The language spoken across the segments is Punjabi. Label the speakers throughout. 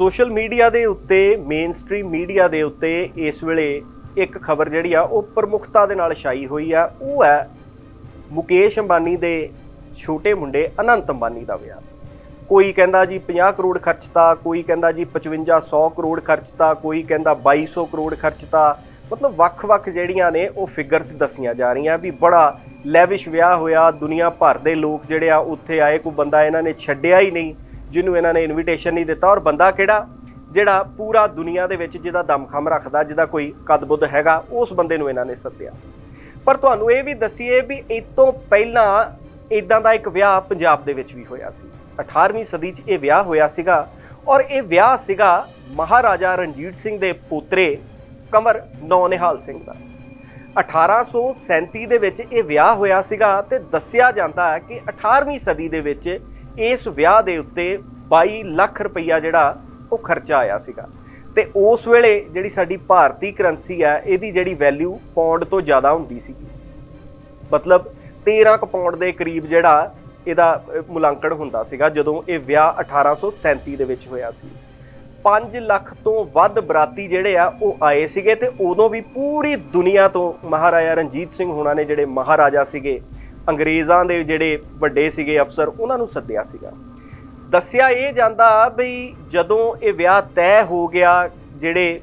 Speaker 1: ਸੋਸ਼ਲ ਮੀਡੀਆ ਦੇ ਉੱਤੇ ਮੇਨ ਸਟ੍ਰੀਮ ਮੀਡੀਆ ਦੇ ਉੱਤੇ ਇਸ ਵੇਲੇ ਇੱਕ ਖਬਰ ਜਿਹੜੀ ਆ, ਉਹ ਪ੍ਰਮੁਖਤਾ ਦੇ ਨਾਲ ਛਾਈ ਹੋਈ ਆ। ਉਹ ਹੈ ਮੁਕੇਸ਼ ਅੰਬਾਨੀ ਦੇ ਛੋਟੇ ਮੁੰਡੇ ਅਨੰਤ ਅੰਬਾਨੀ ਦਾ ਵਿਆਹ। ਕੋਈ ਕਹਿੰਦਾ ਜੀ 50 ਕਰੋੜ ਖਰਚਤਾ, ਕੋਈ ਕਹਿੰਦਾ ਜੀ 5500 ਕਰੋੜ ਖਰਚਤਾ, ਕੋਈ ਕਹਿੰਦਾ 2200 ਕਰੋੜ ਖਰਚਤਾ। ਮਤਲਬ ਵੱਖ-ਵੱਖ ਜਿਹੜੀਆਂ ਨੇ, ਉਹ ਫਿਗਰਸ ਦੱਸੀਆਂ ਜਾ ਰਹੀਆਂ ਵੀ ਬੜਾ ਲੈਵਿਸ਼ ਵਿਆਹ ਹੋਇਆ। ਦੁਨੀਆ ਭਰ ਦੇ ਲੋਕ ਜਿਹੜੇ ਆ, ਉੱਥੇ ਆਏ, ਕੋਈ ਬੰਦਾ ਇਹਨਾਂ ਨੇ ਛੱਡਿਆ ਹੀ ਨਹੀਂ। ਜਿਹਨੂੰ ਇਹਨਾਂ ਨੇ ਇਨਵੀਟੇਸ਼ਨ ਨਹੀਂ ਦਿੱਤਾ। ਔਰ ਬੰਦਾ ਕਿਹੜਾ? ਜਿਹੜਾ ਪੂਰਾ ਦੁਨੀਆ ਦੇ ਵਿੱਚ ਜਿਹਦਾ ਦਮਖਮ ਰੱਖਦਾ, ਜਿਹਦਾ ਕੋਈ ਕਦਬੁੱਧ ਹੈਗਾ, ਉਸ ਬੰਦੇ ਨੂੰ ਇਹਨਾਂ ਨੇ ਸੱਦਿਆ। ਪਰ ਤੁਹਾਨੂੰ ਇਹ ਵੀ ਦਸੀਏ ਵੀ ਇਹ ਤੋਂ ਪਹਿਲਾਂ ਇਦਾਂ ਦਾ ਇੱਕ ਵਿਆਹ ਪੰਜਾਬ ਦੇ ਵਿੱਚ ਵੀ ਹੋਇਆ ਸੀ। 18ਵੀਂ ਸਦੀ 'ਚ ਇਹ ਵਿਆਹ ਹੋਇਆ ਸੀਗਾ। ਔਰ ਇਹ ਵਿਆਹ ਸੀਗਾ ਮਹਾਰਾਜਾ ਰਣਜੀਤ ਸਿੰਘ ਦੇ ਪੋਤਰੇ ਕੰਵਰ ਨੌਨਿਹਾਲ ਸਿੰਘ ਦਾ। 1837 ਦੇ ਵਿੱਚ ਇਹ ਵਿਆਹ ਹੋਇਆ ਸੀਗਾ ਤੇ ਦੱਸਿਆ ਜਾਂਦਾ ਹੈ ਕਿ 18ਵੀਂ ਸਦੀ ਦੇ ਵਿੱਚ ਇਸ ਵਿਆਹ ਦੇ ਉੱਤੇ 22 ਲੱਖ ਰੁਪਈਆ ਜਿਹੜਾ ਉਹ ਖਰਚਾ ਆਇਆ ਸੀਗਾ। ਤੇ ਉਸ ਵੇਲੇ ਜਿਹੜੀ ਸਾਡੀ ਭਾਰਤੀ ਕਰੰਸੀ ਆ, ਇਹਦੀ ਜਿਹੜੀ ਵੈਲਿਊ ਪੌਂਡ ਤੋਂ ਜ਼ਿਆਦਾ ਹੁੰਦੀ ਸੀ। ਮਤਲਬ 13 ਕੁ ਪੌਂਡ ਦੇ ਕਰੀਬ ਜਿਹੜਾ ਇਹਦਾ ਮੁਲਾਂਕਣ ਹੁੰਦਾ ਸੀਗਾ, ਜਦੋਂ ਇਹ ਵਿਆਹ 1837 ਦੇ ਵਿੱਚ ਹੋਇਆ ਸੀ। 5 ਲੱਖ ਤੋਂ ਵੱਧ ਬਰਾਤੀ ਜਿਹੜੇ ਆ, ਉਹ ਆਏ ਸੀਗੇ ਤੇ ਉਦੋਂ ਵੀ ਪੂਰੀ ਦੁਨੀਆ ਤੋਂ ਮਹਾਰਾਜਾ ਰਣਜੀਤ ਸਿੰਘ ਹੋਣਾ ਨੇ ਜਿਹੜੇ ਮਹਾਰਾਜਾ ਸੀਗੇ ਅੰਗਰੇਜ਼ਾਂ ਦੇ ਜਿਹੜੇ ਵੱਡੇ ਸੀਗੇ ਅਫਸਰ, ਉਹਨਾਂ ਨੂੰ ਸੱਦਿਆ ਸੀਗਾ। ਦੱਸਿਆ ਇਹ ਜਾਂਦਾ ਬਈ ਜਦੋਂ ਇਹ ਵਿਆਹ ਤੈਅ ਹੋ ਗਿਆ, ਜਿਹੜੇ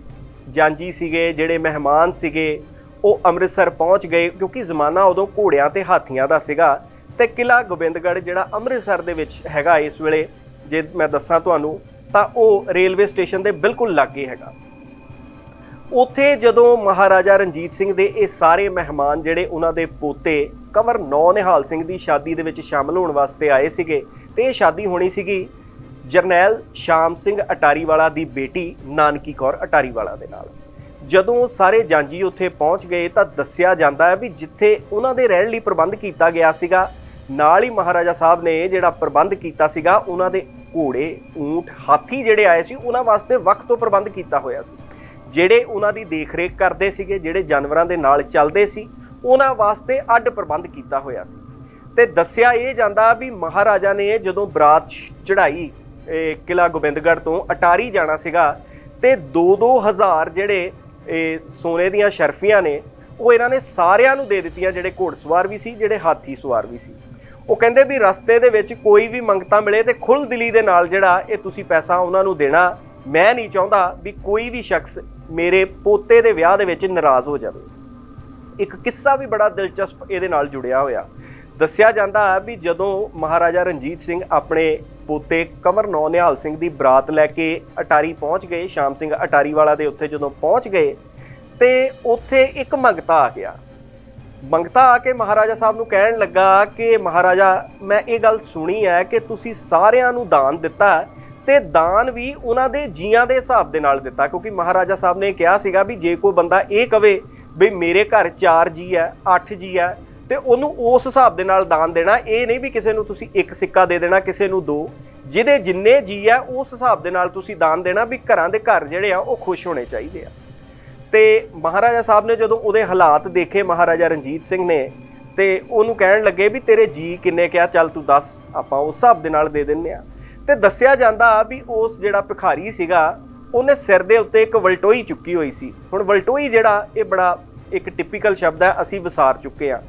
Speaker 1: ਜਾਂਜੀ ਸੀਗੇ, ਜਿਹੜੇ ਮਹਿਮਾਨ ਸੀਗੇ, ਉਹ ਅੰਮ੍ਰਿਤਸਰ ਪਹੁੰਚ ਗਏ, ਕਿਉਂਕਿ ਜ਼ਮਾਨਾ ਉਦੋਂ ਘੋੜਿਆਂ ਤੇ ਹਾਥੀਆਂ ਦਾ ਸੀਗਾ ਤੇ ਕਿਲਾ ਗੋਬਿੰਦਗੜ੍ਹ ਜਿਹੜਾ ਅੰਮ੍ਰਿਤਸਰ ਦੇ ਵਿੱਚ ਹੈਗਾ ਇਸ ਵੇਲੇ, ਜੇ ਮੈਂ ਦੱਸਾਂ ਤੁਹਾਨੂੰ, ਤਾਂ ਉਹ ਰੇਲਵੇ ਸਟੇਸ਼ਨ ਦੇ ਬਿਲਕੁਲ ਲਾਗੇ ਹੈਗਾ। ਉੱਥੇ ਜਦੋਂ ਮਹਾਰਾਜਾ ਰਣਜੀਤ ਸਿੰਘ ਦੇ ਇਹ ਸਾਰੇ ਮਹਿਮਾਨ ਜਿਹੜੇ ਉਹਨਾਂ ਦੇ ਪੋਤੇ ਕੰਵਰ ਨੌ ਨਿਹਾਲ ਸਿੰਘ ਦੀ ਸ਼ਾਦੀ ਦੇ ਵਿੱਚ ਸ਼ਾਮਲ ਹੋਣ ਵਾਸਤੇ ਆਏ ਸੀਗੇ ਤੇ ਇਹ ਸ਼ਾਦੀ ਹੋਣੀ ਸੀਗੀ ਜਰਨੈਲ ਸ਼ਾਮ ਸਿੰਘ ਅਟਾਰੀਵਾਲਾ ਦੀ ਬੇਟੀ ਨਾਨਕੀ ਕੌਰ ਅਟਾਰੀਵਾਲਾ ਦੇ ਨਾਲ। ਜਦੋਂ ਸਾਰੇ ਜਾਂਜੀ ਉੱਥੇ ਪਹੁੰਚ ਗਏ ਤਾਂ ਦੱਸਿਆ ਜਾਂਦਾ ਹੈ ਵੀ ਜਿੱਥੇ ਉਹਨਾਂ ਦੇ ਰਹਿਣ ਲਈ ਪ੍ਰਬੰਧ ਕੀਤਾ ਗਿਆ ਸੀਗਾ, ਨਾਲ ਹੀ ਮਹਾਰਾਜਾ ਸਾਹਿਬ ਨੇ ਜਿਹੜਾ ਪ੍ਰਬੰਧ ਕੀਤਾ ਸੀਗਾ, ਉਹਨਾਂ ਦੇ ਘੋੜੇ, ਊਂਟ, ਹਾਥੀ ਜਿਹੜੇ ਆਏ ਸੀ, ਉਹਨਾਂ ਵਾਸਤੇ ਵੱਖ ਤੋਂ ਪ੍ਰਬੰਧ ਕੀਤਾ ਹੋਇਆ ਸੀ। ਜਿਹੜੇ ਉਹਨਾਂ ਦੀ ਦੇਖਰੇਖ ਕਰਦੇ ਸੀਗੇ, ਜਿਹੜੇ ਜਾਨਵਰਾਂ ਦੇ ਨਾਲ ਚੱਲਦੇ ਸੀ ਉਹਨਾਂ ਵਾਸਤੇ ਅੱਡ ਪ੍ਰਬੰਧ ਕੀਤਾ ਹੋਇਆ ਸੀ। ਤੇ ਦੱਸਿਆ ਇਹ ਜਾਂਦਾ ਵੀ ਮਹਾਰਾਜਾ ਨੇ ਜਦੋਂ ਬਰਾਤ ਚੜਾਈ ਕਿਲਾ ਗੋਬਿੰਦਗੜ੍ਹ ਤੋਂ ਅਟਾਰੀ ਜਾਣਾ ਸੀਗਾ, ਤੇ 2-2000 ਜਿਹੜੇ, ਇਹ ਸੋਨੇ ਦੀਆਂ ਸ਼ਰਫੀਆਂ ਨੇ, ਉਹ ਇਹਨਾਂ ਨੇ ਸਾਰਿਆਂ ਨੂੰ ਦੇ ਦਿੱਤੀਆਂ, ਜਿਹੜੇ ਘੋੜਸਵਾਰ ਵੀ ਸੀ, ਜਿਹੜੇ ਹਾਥੀ ਸਵਾਰ ਵੀ ਸੀ। ਉਹ ਕਹਿੰਦੇ ਵੀ ਰਸਤੇ ਦੇ ਵਿੱਚ ਕੋਈ ਵੀ ਮੰਗਤਾ ਮਿਲੇ ਤੇ ਖੁੱਲ ਦਿਲੀ ਦੇ ਨਾਲ ਜਿਹੜਾ ਇਹ ਤੁਸੀਂ ਪੈਸਾ ਉਹਨਾਂ ਨੂੰ ਦੇਣਾ, ਮੈਂ ਨਹੀਂ ਚਾਹੁੰਦਾ ਵੀ ਕੋਈ ਵੀ ਸ਼ਖਸ ਮੇਰੇ ਪੋਤੇ ਦੇ ਵਿਆਹ ਦੇ ਵਿੱਚ ਨਾਰਾਜ਼ ਹੋ ਜਾਵੇ। ਇੱਕ ਕਿੱਸਾ ਵੀ ਬੜਾ ਦਿਲਚਸਪ ਇਹਦੇ ਨਾਲ ਜੁੜਿਆ ਹੋਇਆ। ਦੱਸਿਆ ਜਾਂਦਾ ਹੈ ਵੀ ਜਦੋਂ ਮਹਾਰਾਜਾ ਰਣਜੀਤ ਸਿੰਘ ਆਪਣੇ ਪੋਤੇ ਕਮਰ ਨੌਨਿਹਾਲ ਸਿੰਘ ਦੀ ਬਰਾਤ ਲੈ ਕੇ ਅਟਾਰੀ ਪਹੁੰਚ ਗਏ, ਸ਼ਾਮ ਸਿੰਘ ਅਟਾਰੀ ਵਾਲਾ ਦੇ ਉੱਥੇ ਜਦੋਂ ਪਹੁੰਚ ਗਏ, ਤੇ ਉੱਥੇ ਇੱਕ ਮੰਗਤਾ ਆ ਗਿਆ। ਮੰਗਤਾ ਆ ਕੇ ਮਹਾਰਾਜਾ ਸਾਹਿਬ ਨੂੰ ਕਹਿਣ ਲੱਗਾ ਕਿ ਮਹਾਰਾਜਾ, ਮੈਂ ਇਹ ਗੱਲ ਸੁਣੀ ਹੈ ਕਿ ਤੁਸੀਂ ਸਾਰਿਆਂ ਨੂੰ ਦਾਨ ਦਿੱਤਾ ਹੈ ਤੇ ਦਾਨ ਵੀ ਉਹਨਾਂ ਦੇ ਜੀਆਂ ਦੇ ਹਿਸਾਬ ਦੇ ਨਾਲ ਦਿੱਤਾ, ਕਿਉਂਕਿ ਮਹਾਰਾਜਾ ਸਾਹਿਬ ਨੇ ਕਿਹਾ ਸੀਗਾ ਵੀ ਜੇ ਕੋਈ ਬੰਦਾ ਇਹ ਕਵੇ ਵੀ ਮੇਰੇ ਘਰ 4 ਜੀ ਹੈ 8 ਜੀ ਹੈ, ਤੇ ਉਹਨੂੰ ਉਸ ਹਿਸਾਬ ਦੇ ਨਾਲ ਦਾਨ ਦੇਣਾ, ਇਹ ਨਹੀਂ ਵੀ ਕਿਸੇ ਨੂੰ ਤੁਸੀਂ ਇੱਕ ਸਿੱਕਾ ਦੇ ਦੇਣਾ, ਕਿਸੇ ਨੂੰ ਦੋ। ਜਿਹਦੇ ਜਿੰਨੇ ਜੀ ਆ ਉਸ ਹਿਸਾਬ ਦੇ ਨਾਲ ਤੁਸੀਂ ਦਾਨ ਦੇਣਾ ਵੀ ਘਰਾਂ ਦੇ ਘਰ ਜਿਹੜੇ ਆ, ਉਹ ਖੁਸ਼ ਹੋਣੇ ਚਾਹੀਦੇ ਆ। ਤੇ ਮਹਾਰਾਜਾ ਸਾਹਿਬ ਨੇ ਜਦੋਂ ਉਹਦੇ ਹਾਲਾਤ ਦੇਖੇ, ਮਹਾਰਾਜਾ ਰਣਜੀਤ ਸਿੰਘ ਨੇ, ਤੇ ਉਹਨੂੰ ਕਹਿਣ ਲੱਗੇ ਵੀ ਤੇਰੇ ਜੀ ਕਿੰਨੇ ਕਿਹਾ, ਚੱਲ ਤੂੰ ਦੱਸ, ਆਪਾਂ ਉਸ ਹਿਸਾਬ ਦੇ ਨਾਲ ਦੇ ਦਿੰਨੇ ਆ। ਤੇ ਦੱਸਿਆ ਜਾਂਦਾ ਵੀ ਉਸ ਜਿਹੜਾ ਭਿਖਾਰੀ ਸੀਗਾ, ਉਹਨੇ ਸਿਰ ਦੇ ਉੱਤੇ ਇੱਕ ਵਲਟੋਈ ਚੁੱਕੀ ਹੋਈ ਸੀ। ਹੁਣ ਵਲਟੋਈ ਜਿਹੜਾ, ਇਹ ਬੜਾ ਇੱਕ ਟਿਪੀਕਲ ਸ਼ਬਦ ਹੈ, ਅਸੀਂ ਵਿਸਾਰ ਚੁੱਕੇ ਆ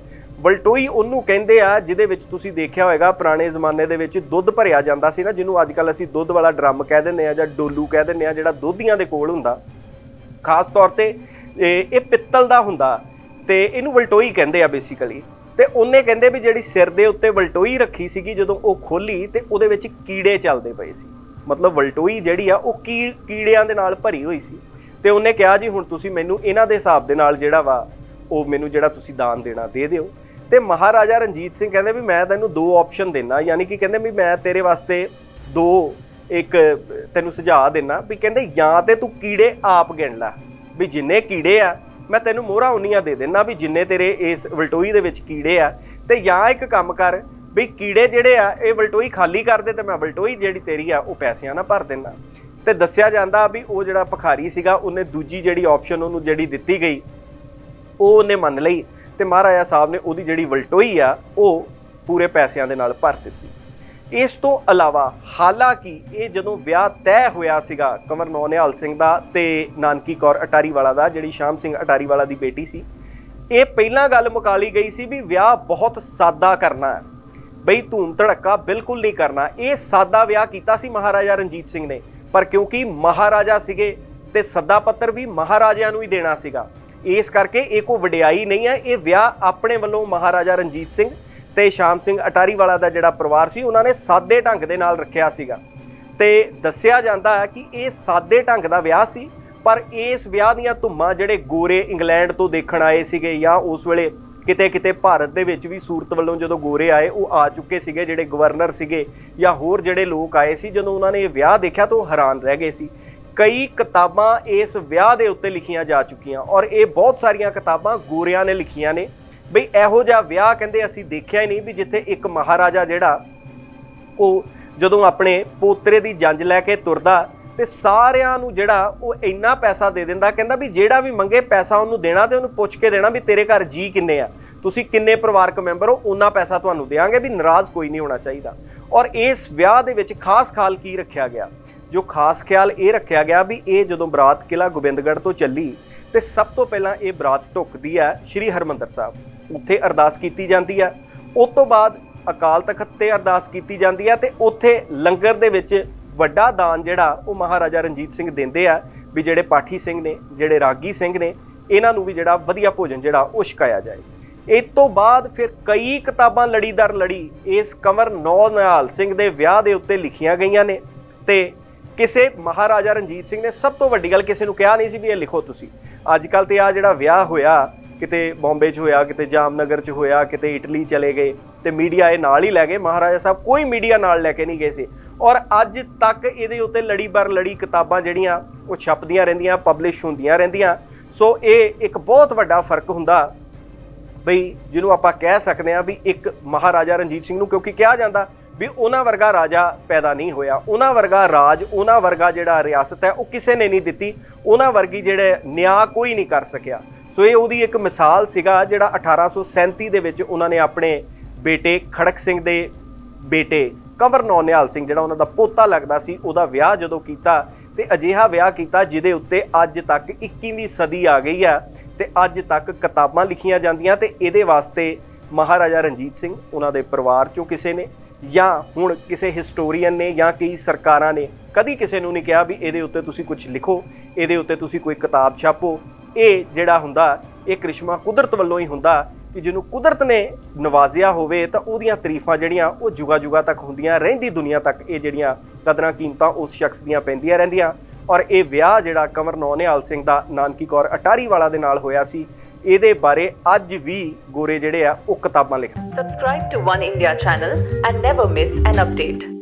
Speaker 1: ਵਲਟੋਈ ਉਹਨੂੰ ਕਹਿੰਦੇ ਆ, ਜਿਹਦੇ ਵਿੱਚ ਤੁਸੀਂ ਦੇਖਿਆ ਹੋਵੇਗਾ ਪੁਰਾਣੇ ਜ਼ਮਾਨੇ ਦੇ ਵਿੱਚ ਦੁੱਧ ਭਰਿਆ ਜਾਂਦਾ ਸੀ ਨਾ, ਜਿਹਨੂੰ ਅੱਜ ਕੱਲ ਅਸੀਂ ਦੁੱਧ ਵਾਲਾ ਡਰਮ ਕਹਿ ਦਿੰਦੇ ਆ ਜਾਂ ਡੋਲੂ ਕਹਿ ਦਿੰਦੇ ਆ ਜਿਹੜਾ ਦੁੱਧੀਆਂ ਦੇ ਕੋਲ ਹੁੰਦਾ। ਖਾਸ ਤੌਰ ਤੇ, ਇਹ ਪਿੱਤਲ ਦਾ ਹੁੰਦਾ ਤੇ ਇਹਨੂੰ ਵਲਟੋਈ ਕਹਿੰਦੇ ਆ ਬੇਸਿਕਲੀ ਤੇ ਉਹਨੇ ਕਹਿੰਦੇ ਵੀ ਜਿਹੜੀ ਸਿਰ ਦੇ ਉੱਤੇ ਵਲਟੋਈ ਰੱਖੀ ਸੀਗੀ, ਜਦੋਂ ਉਹ ਖੋਲੀ ਤੇ ਉਹਦੇ ਵਿੱਚ ਕੀੜੇ ਚੱਲਦੇ ਪਏ ਸੀ। ਮਤਲਬ ਵਲਟੋਈ ਜਿਹੜੀ ਆ, ਉਹ ਕੀ, ਕੀੜਿਆਂ ਦੇ ਨਾਲ ਭਰੀ ਹੋਈ ਸੀ। ਤੇ ਉਹਨੇ ਕਿਹਾ ਜੀ, ਹੁਣ ਤੁਸੀਂ ਮੈਨੂੰ ਇਹਨਾਂ ਦੇ ਹਿਸਾਬ ਦੇ ਨਾਲ ਜਿਹੜਾ ਵਾ, ਉਹ ਮੈਨੂੰ ਜਿਹੜਾ ਤੁਸੀਂ ਦਾਨ ਦੇਣਾ, ਦੇ ਦਿਓ। ਤੇ ਮਹਾਰਾਜਾ ਰਣਜੀਤ ਸਿੰਘ ਕਹਿੰਦੇ ਵੀ, ਮੈਂ ਤੈਨੂੰ ਦੋ ਆਪਸ਼ਨ ਦੇਣਾ ਯਾਨੀ ਕਿ ਕਹਿੰਦੇ ਵੀ, ਮੈਂ ਤੇਰੇ ਵਾਸਤੇ ਦੋ ਇੱਕ ਤੈਨੂੰ ਸੁਝਾਅ ਦੇਣਾ ਵੀ ਕਹਿੰਦੇ, ਜਾਂ ਤੇ ਤੂੰ ਕੀੜੇ ਆਪ ਗਿਣ ਲੈ। ਵੀ ਜਿੰਨੇ ਕੀੜੇ ਆ, ਮੈਂ ਤੈਨੂੰ ਮੋਹਰਾ ਉਨੀਆਂ ਦੇ ਦੇਣਾ ਵੀ ਜਿੰਨੇ ਤੇਰੇ ਇਸ ਵਲਟੋਈ ਦੇ ਵਿੱਚ ਕੀੜੇ ਆ। ਤੇ ਜਾਂ ਇੱਕ ਕੰਮ ਕਰ ਵੀ ਕੀੜੇ ਜਿਹੜੇ ਆ, ਇਹ ਵਲਟੋਈ ਖਾਲੀ ਕਰ ਦੇ ਤੇ ਮੈਂ ਵਲਟੋਈ ਜਿਹੜੀ ਤੇਰੀ ਆ, ਉਹ ਪੈਸਿਆਂ ਨਾਲ ਭਰ ਦੇਣਾ ਤੇ ਦੱਸਿਆ ਜਾਂਦਾ ਵੀ ਉਹ ਜਿਹੜਾ ਭਖਾਰੀ ਸੀਗਾ, ਉਹਨੇ ਦੂਜੀ ਜਿਹੜੀ ਆਪਸ਼ਨ ਉਹਨੂੰ ਜਿਹੜੀ ਦਿੱਤੀ ਗਈ, ਉਹ ਉਹਨੇ ਮੰਨ ਲਈ ਤੇ ਮਹਾਰਾਜਾ ਸਾਹਿਬ ਨੇ ਉਹਦੀ ਜਿਹੜੀ ਵਲਟੋਈ ਆ, ਉਹ ਪੂਰੇ ਪੈਸਿਆਂ ਦੇ ਨਾਲ ਭਰ ਦਿੱਤੀ। ਇਸ ਤੋਂ ਇਲਾਵਾ ਹਾਲਾਂਕਿ ਇਹ ਜਦੋਂ ਵਿਆਹ ਤੈਅ ਹੋਇਆ ਸੀਗਾ, ਕੰਵਰ ਨੌਨਿਹਾਲ ਸਿੰਘ ਦਾ ਤੇ ਨਾਨਕੀ ਕੌਰ ਅਟਾਰੀ ਵਾਲਾ ਦਾ, ਜਿਹੜੀ ਸ਼ਾਮ ਸਿੰਘ ਅਟਾਰੀ ਵਾਲਾ ਦੀ ਬੇਟੀ ਸੀ, ਇਹ ਪਹਿਲਾਂ ਗੱਲ ਮੁਕਾਲੀ ਗਈ ਸੀ ਵੀ ਵਿਆਹ ਬਹੁਤ ਸਾਦਾ ਕਰਨਾ ਹੈ। ਬਈ ਧੂਮ ਧੜੱਕਾ ਬਿਲਕੁਲ ਨਹੀਂ ਕਰਨਾ। ਇਹ ਸਾਦਾ ਵਿਆਹ ਕੀਤਾ ਸੀ ਮਹਾਰਾਜਾ ਰਣਜੀਤ ਸਿੰਘ ਨੇ। ਪਰ ਕਿਉਂਕਿ ਮਹਾਰਾਜਾ ਸੀਗੇ ਤੇ ਸੱਦਾ ਪੱਤਰ ਵੀ ਮਹਾਰਾਜਿਆਂ ਨੂੰ ਹੀ ਦੇਣਾ ਸੀਗਾ। ਇਸ ਕਰਕੇ ਇਹ ਕੋ ਵਡਿਆਈ ਨਹੀਂ ਹੈ। ਇਹ ਵਿਆਹ ਆਪਣੇ ਵੱਲੋਂ ਮਹਾਰਾਜਾ ਰਣਜੀਤ ਸਿੰਘ ਤੇ ਸ਼ਾਮ ਸਿੰਘ ਅਟਾਰੀ ਵਾਲਾ ਦਾ ਜਿਹੜਾ ਪਰਿਵਾਰ ਸੀ, ਉਹਨਾਂ ਨੇ ਸਾਦੇ ਢੰਗ ਦੇ ਨਾਲ ਰੱਖਿਆ ਸੀਗਾ। ਤੇ ਦੱਸਿਆ ਜਾਂਦਾ ਹੈ ਕਿ ਇਹ ਸਾਦੇ ਢੰਗ ਦਾ ਵਿਆਹ ਸੀ, ਪਰ ਇਸ ਵਿਆਹ ਦੀਆਂ ਧੁੰਮਾਂ ਜਿਹੜੇ ਗੋਰੇ ਇੰਗਲੈਂਡ ਤੋਂ ਦੇਖਣ ਆਏ ਸੀਗੇ ਜਾਂ ਉਸ ਵੇਲੇ ਕਿਤੇ ਕਿਤੇ ਭਾਰਤ ਦੇ ਵਿੱਚ ਵੀ ਸੂਰਤ ਵੱਲੋਂ ਜਦੋਂ ਗੋਰੇ ਆਏ, ਉਹ ਆ ਚੁੱਕੇ ਸੀਗੇ, ਜਿਹੜੇ ਗਵਰਨਰ ਸੀਗੇ ਜਾਂ ਹੋਰ ਜਿਹੜੇ ਲੋਕ ਆਏ ਸੀ, ਜਦੋਂ ਉਹਨਾਂ ਨੇ ਇਹ ਵਿਆਹ ਦੇਖਿਆ ਤਾਂ ਉਹ ਹੈਰਾਨ ਰਹਿ ਗਏ ਸੀ। ਕਈ ਕਿਤਾਬਾਂ ਇਸ ਵਿਆਹ ਦੇ ਉੱਤੇ ਲਿਖੀਆਂ ਜਾ ਚੁੱਕੀਆਂ ਔਰ ਇਹ ਬਹੁਤ ਸਾਰੀਆਂ ਕਿਤਾਬਾਂ ਗੋਰਿਆਂ ਨੇ ਲਿਖੀਆਂ ਨੇ। ਬਈ ਇਹੋ ਜਿਹਾ ਵਿਆਹ ਕਹਿੰਦੇ ਅਸੀਂ ਦੇਖਿਆ ਹੀ ਨਹੀਂ ਵੀ ਜਿੱਥੇ ਇੱਕ ਮਹਾਰਾਜਾ ਜਿਹੜਾ, ਉਹ ਜਦੋਂ ਆਪਣੇ ਪੋਤਰੇ ਦੀ ਜੰਜ ਲੈ ਕੇ ਤੁਰਦਾ ਤੇ ਸਾਰਿਆਂ ਨੂੰ ਜਿਹੜਾ ਉਹ ਇੰਨਾ ਪੈਸਾ ਦੇ ਦਿੰਦਾ, ਕਹਿੰਦਾ ਵੀ ਜਿਹੜਾ ਵੀ ਮੰਗੇ ਪੈਸਾ ਉਹਨੂੰ ਦੇਣਾ ਤੇ ਉਹਨੂੰ ਪੁੱਛ ਕੇ ਦੇਣਾ ਵੀ ਤੇਰੇ ਘਰ ਜੀ ਕਿੰਨੇ ਆ। ਤੁਸੀਂ ਕਿੰਨੇ ਪਰਿਵਾਰਕ ਮੈਂਬਰ ਹੋ ਉਹਨਾਂ ਪੈਸਾ ਤੁਹਾਨੂੰ ਦੇਾਂਗੇ ਵੀ ਨਾਰਾਜ਼ ਕੋਈ ਨਹੀਂ ਹੋਣਾ ਚਾਹੀਦਾ। ਔਰ ਇਸ ਵਿਆਹ ਦੇ ਵਿੱਚ ਖਾਸ ਖਾਲ ਕੀ ਰੱਖਿਆ ਗਿਆ? ਜੋ ਖਾਸ ਖਿਆਲ ਇਹ ਰੱਖਿਆ ਗਿਆ ਵੀ ਇਹ ਜਦੋਂ ਬਰਾਤ ਕਿਲਾ ਗੋਬਿੰਦਗੜ੍ਹ ਤੋਂ ਚੱਲੀ, ਤੇ ਸਭ ਤੋਂ ਪਹਿਲਾਂ ਇਹ ਬਰਾਤ ਢੁੱਕਦੀ ਹੈ ਸ੍ਰੀ ਹਰਮੰਦਰ ਸਾਹਿਬ। ਉੱਥੇ ਅਰਦਾਸ ਕੀਤੀ ਜਾਂਦੀ ਹੈ। ਉਸ ਤੋਂ ਬਾਅਦ ਅਕਾਲ ਤਖਤ ਤੇ ਅਰਦਾਸ ਕੀਤੀ ਜਾਂਦੀ ਹੈ ਤੇ ਉੱਥੇ ਲੰਗਰ ਦੇ ਵਿੱਚ ਵੱਡਾ ਦਾਨ ਜਿਹੜਾ, ਉਹ ਮਹਾਰਾਜਾ ਰਣਜੀਤ ਸਿੰਘ ਦਿੰਦੇ ਆ ਵੀ ਜਿਹੜੇ ਪਾਠੀ ਸਿੰਘ ਨੇ, ਜਿਹੜੇ ਰਾਗੀ ਸਿੰਘ ਨੇ, ਇਹਨਾਂ ਨੂੰ ਵੀ ਜਿਹੜਾ ਵਧੀਆ ਭੋਜਨ ਜਿਹੜਾ, ਉਹ ਛਕਾਇਆ ਜਾਏ। ਇਸ ਤੋਂ ਬਾਅਦ ਫਿਰ ਕਈ ਕਿਤਾਬਾਂ ਲੜੀ ਦਰ ਲੜੀ ਇਸ ਕੰਵਰ ਨੌ ਨਿਹਾਲ ਸਿੰਘ ਦੇ ਵਿਆਹ ਦੇ ਉੱਤੇ ਲਿਖੀਆਂ ਗਈਆਂ ਨੇ ਤੇ ਕਿਸੇ ਮਹਾਰਾਜਾ ਰਣਜੀਤ ਸਿੰਘ ਨੇ ਸਭ ਤੋਂ ਵੱਡੀ ਗੱਲ ਕਿਸੇ ਨੂੰ ਕਿਹਾ ਨਹੀਂ ਸੀ ਵੀ ਇਹ ਲਿਖੋ ਤੁਸੀਂ। ਅੱਜ ਕੱਲ ਤੇ ਆ ਜਿਹੜਾ ਵਿਆਹ ਹੋਇਆ, ਕਿਤੇ ਬੰਬੇ 'ਚ ਹੋਇਆ, ਕਿਤੇ ਜਾਮਨਗਰ 'ਚ ਹੋਇਆ, ਕਿਤੇ ਇਟਲੀ ਚਲੇ ਗਏ ਤੇ ਮੀਡੀਆ ਇਹ ਨਾਲ ਹੀ ਲੈ ਗਏ। ਮਹਾਰਾਜਾ ਸਾਹਿਬ ਕੋਈ ਮੀਡੀਆ ਨਾਲ ਲੈ ਕੇ ਨਹੀਂ ਗਏ ਸੀ। ਔਰ ਅੱਜ ਤੱਕ ਇਹਦੇ ਉੱਤੇ ਲੜੀ ਬਰ ਲੜੀ ਕਿਤਾਬਾਂ ਜਿਹੜੀਆਂ, ਉਹ ਛਪਦੀਆਂ ਰਹਿੰਦੀਆਂ ਪਬਲਿਸ਼ ਹੁੰਦੀਆਂ ਰਹਿੰਦੀਆਂ। ਸੋ ਇਹ ਇੱਕ ਬਹੁਤ ਵੱਡਾ ਫ਼ਰਕ ਹੁੰਦਾ ਬਈ ਜਿਹਨੂੰ ਆਪਾਂ ਕਹਿ ਸਕਦੇ ਹਾਂ ਵੀ ਇੱਕ ਮਹਾਰਾਜਾ ਰਣਜੀਤ ਸਿੰਘ ਨੂੰ, ਕਿਉਂਕਿ ਕਿਹਾ ਜਾਂਦਾ ਵੀ ਉਹਨਾਂ ਵਰਗਾ ਰਾਜਾ ਪੈਦਾ ਨਹੀਂ ਹੋਇਆ। ਉਹਨਾਂ ਵਰਗਾ ਰਾਜ, ਉਹਨਾਂ ਵਰਗਾ ਜਿਹੜਾ ਰਿਆਸਤ ਹੈ, ਉਹ ਕਿਸੇ ਨੇ ਨਹੀਂ ਦਿੱਤੀ। ਉਹਨਾਂ ਵਰਗੀ ਜਿਹੜੇ ਨਿਆਂ ਕੋਈ ਨਹੀਂ ਕਰ ਸਕਿਆ। ਸੋ ਇਹ ਉਹਦੀ ਇੱਕ ਮਿਸਾਲ ਸੀਗਾ ਜਿਹੜਾ 1837 ਦੇ ਵਿੱਚ ਉਹਨਾਂ ਨੇ ਆਪਣੇ ਬੇਟੇ ਖੜਕ ਸਿੰਘ ਦੇ ਬੇਟੇ ਕੰਵਰ ਨੌਨਿਆਲ ਸਿੰਘ, ਜਿਹੜਾ ਉਹਨਾਂ ਦਾ ਪੋਤਾ ਲੱਗਦਾ ਸੀ, ਉਹਦਾ ਵਿਆਹ ਜਦੋਂ ਕੀਤਾ ਤੇ ਅਜਿਹਾ ਵਿਆਹ ਕੀਤਾ ਜਿਹਦੇ ਉੱਤੇ ਅੱਜ ਤੱਕ 21ਵੀਂ ਸਦੀ ਆ ਗਈ ਆ ਤੇ ਅੱਜ ਤੱਕ ਕਿਤਾਬਾਂ ਲਿਖੀਆਂ ਜਾਂਦੀਆਂ ਤੇ ਇਹਦੇ ਵਾਸਤੇ ਮਹਾਰਾਜਾ ਰਣਜੀਤ ਸਿੰਘ, ਉਹਨਾਂ ਦੇ ਪਰਿਵਾਰ ਚੋਂ ਕਿਸੇ ਨੇ ਜਾਂ ਹੁਣ ਕਿਸੇ ਹਿਸਟੋਰੀਅਨ ਨੇ ਜਾਂ ਕਈ ਸਰਕਾਰਾਂ ਨੇ ਕਦੀ ਕਿਸੇ ਨੂੰ ਨਹੀਂ ਕਿਹਾ ਵੀ ਇਹਦੇ ਉੱਤੇ ਤੁਸੀਂ ਕੁਝ ਲਿਖੋ, ਇਹਦੇ ਉੱਤੇ ਤੁਸੀਂ ਕੋਈ ਕਿਤਾਬ ਛਾਪੋ। ਇਹ ਜਿਹੜਾ ਹੁੰਦਾ, ਇਹ ਕ੍ਰਿਸ਼ਮਾ ਕੁਦਰਤ ਵੱਲੋਂ ਹੀ ਹੁੰਦਾ ਕਿ ਜਿਹਨੂੰ ਕੁਦਰਤ ਨੇ ਨਵਾਜ਼ਿਆ ਹੋਵੇ ਤਾਂ ਉਹਦੀਆਂ ਤਾਰੀਫਾਂ ਜਿਹੜੀਆਂ ਉਹ ਜੁਗਾ ਜੁਗਾ ਤੱਕ ਹੁੰਦੀਆਂ, ਰਹਿੰਦੀ ਦੁਨੀਆ ਤੱਕ ਇਹ ਜਿਹੜੀਆਂ ਕਦਰਾਂ ਕੀਮਤਾਂ ਉਸ ਸ਼ਖਸ ਦੀਆਂ ਪੈਂਦੀਆਂ ਰਹਿੰਦੀਆਂ। ਔਰ ਇਹ ਵਿਆਹ ਜਿਹੜਾ ਕੰਵਰ ਨੌਨਿਹਾਲ ਸਿੰਘ ਦਾ ਨਾਨਕੀ ਕੌਰ ਅਟਾਰੀ ਵਾਲਾ ਦੇ ਨਾਲ ਹੋਇਆ ਸੀ, ਇਹਦੇ ਬਾਰੇ ਅੱਜ ਵੀ ਗੋਰੇ ਜਿਹੜੇ ਆ, ਉਹ ਕਿਤਾਬਾਂ ਲਿਖ
Speaker 2: Subscribe to One India channel and never miss an update.